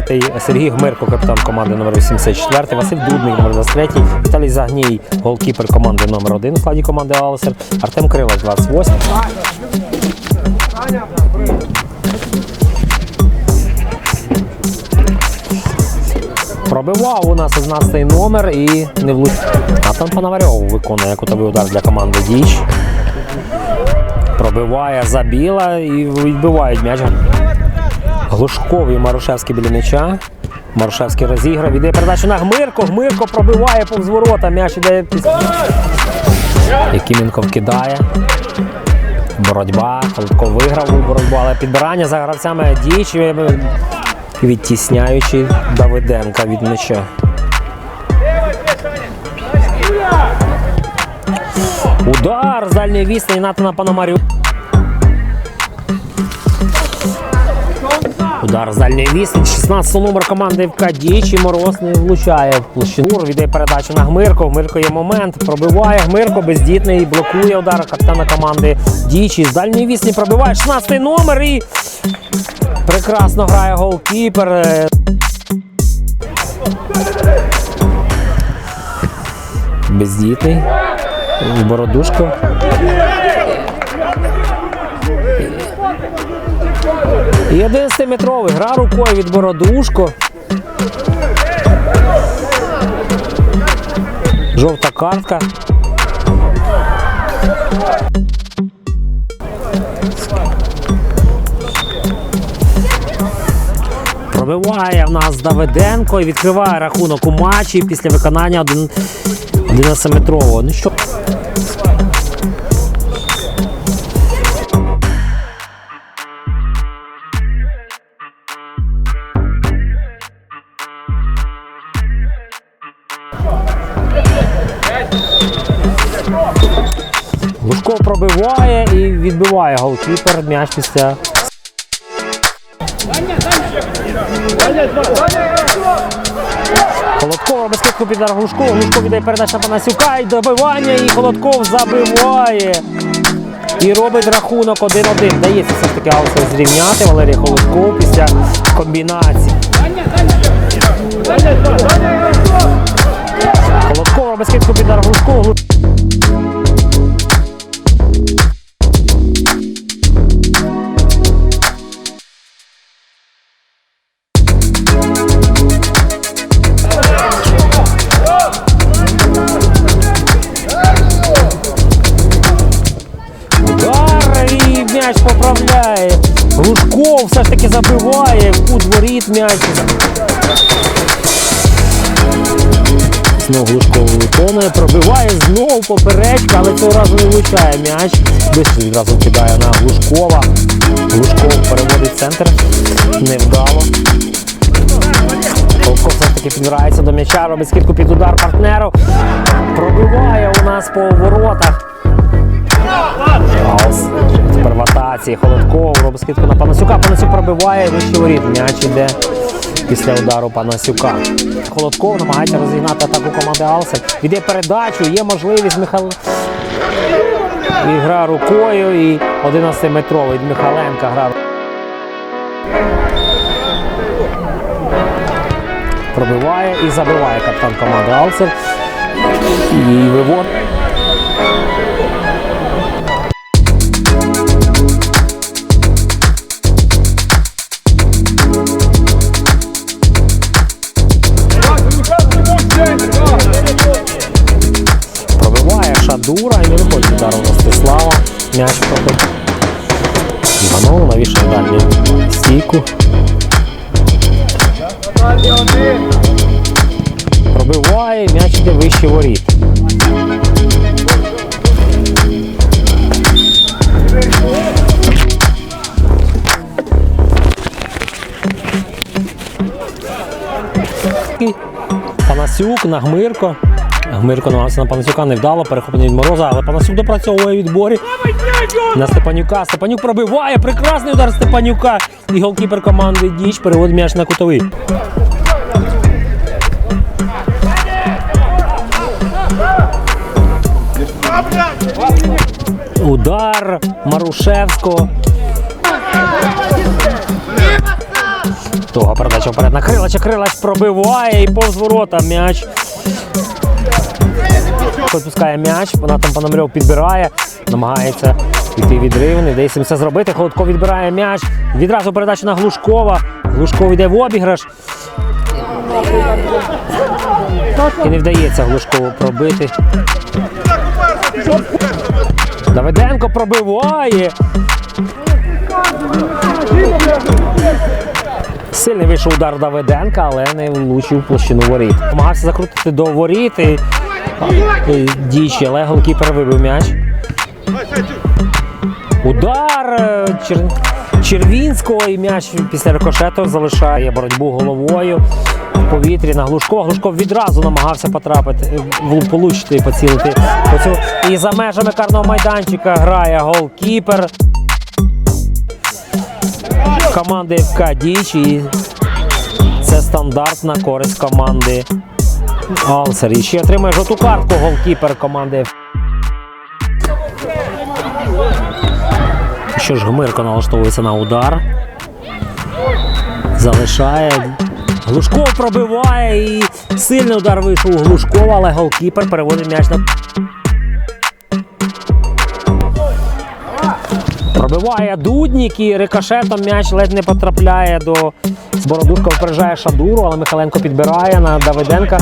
19-й, Сергій Гмирко, капітан команди номер 84, Василь Дудник, номер 23, Віталій Загній, голкіпер команди номер 1 у складі команди Алсер, Артем Кривач, 28. Пробивав у нас 11 номер і не влучив. Натан Пономарьов виконує кутовий удар для команди Діч. Пробиває забіла і відбивають м'яч. Глушков і Марушевський біля м'яча. Марушевський розіграв, іде передачу на Гмирко. Гмирко пробиває повз ворота. М'яч іде під... Якименко вкидає. Боротьба. Холодко виграв у боротьбу, але підбирання за гравцями діч, відтісняючи Давиденка від м'яча. Удар з дальньої відстані Натана Пономарю. Удар з дальньої відстані. 16 номер команди ФК Діч Мороз не влучає в площину. Віддає передачу на Гмирко. Гмирко є момент. Пробиває Гмирко бездітний. Блокує удар капітана команди Дічі. З дальньої відстані пробиває 16 номер і прекрасно грає голкіпер. Бездітний. Бородушко. 11-метровий. Гра рукою від Бородушко. Жовта картка. Пробиває в нас Давиденко і відкриває рахунок у матчі після виконання 11-метрового. Що? Лужков пробиває і відбиває голкіпер м'яч після. Холодков робить під Глушко. Глушко віддає передачу на Панасюка і добивання, і Холодков забиває. І робить рахунок 1-1. Вдається все ж таки Аусер зрівняти Валерій Холодков після комбінації. В кут м'яч. Знову Глушков виконує, пробиває знову поперечка, але цього разу не влучає м'яч. Ближче відразу кидає на Глушкова. Глушков переводить центр. Невдало. Колко все ж таки підбирається до м'яча, робить скидку під удар партнеру. Пробиває у нас по воротах. Тепер. Холодков робить скидку на Панасюка. Панасюк пробиває вище воріт. М'яч іде після удару Панасюка. Холодков намагається розігнати атаку команди Алсер. Іде передачу, є можливість Михайло. Гра рукою, і 11-метровий від Михаленка гра. Пробиває і забиває капітан команди Алсер. І вивод. М'яч проходить. Іванов навішає дальню стійку. Пробиває, м'яч іде вище воріт. Панасюк на Гмирко намагався на Панасюка невдало, перехоплення від мороза, але Панасюк допрацьовує відборі. На Степанюка. Степанюк пробиває. Прекрасний удар Степанюка. І голкіпер команди Діч переводить м'яч на кутовий. Удар Марушевського. Того передача вперед на Крилача. Крилач пробиває і повз ворота м'яч. Відпускає м'яч, вона там Пономарьов підбирає, намагається йти відрив, не вдається це зробити. Холодко відбирає м'яч. Відразу передача на Глушкова. Глушков йде в обіграш. І не вдається Глушкову пробити. Давиденко пробиває. Сильний вийшов удар Давиденка, але не влучив площину воріт. Намагався закрутити до воріт і, дічі, але голкіпер вибив м'яч. Удар е, Чер... Червінського і м'яч після рикошету залишає боротьбу головою в повітрі на Глушкова. Глушков відразу намагався потрапити, е, в- получити і поцілити. по. І за межами карного майданчика грає голкіпер команди ФК Діч. І це стандарт на користь команди Алсер. І ще отримає жовту картку голкіпер команди Що ж Гмирко налаштовується на удар. Залишає. Глушков пробиває і сильний удар вийшов у Глушкова, але голкіпер переводить м'яч на. Пробиває Дуднік і рикошетом м'яч ледь не потрапляє до Бородушка випереджає Шадуру, але Михаленко підбирає на Давиденка.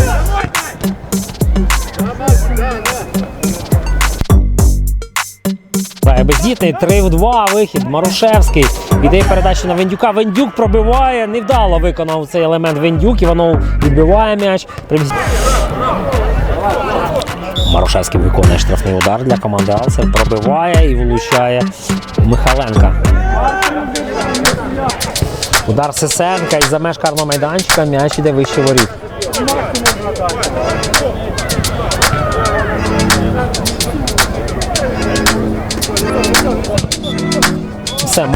Бездітний 3 в 2 вихід. Марушевський. Віддає передачу на Вендюка. Вендюк пробиває. Невдало виконав цей елемент Вендюк. Іванов відбиває м'яч. Марушевський виконує штрафний удар для команди Алсер. Пробиває і влучає Михаленка. Удар Сисенка і за меж майданчика м'яч іде вище воріт. Все.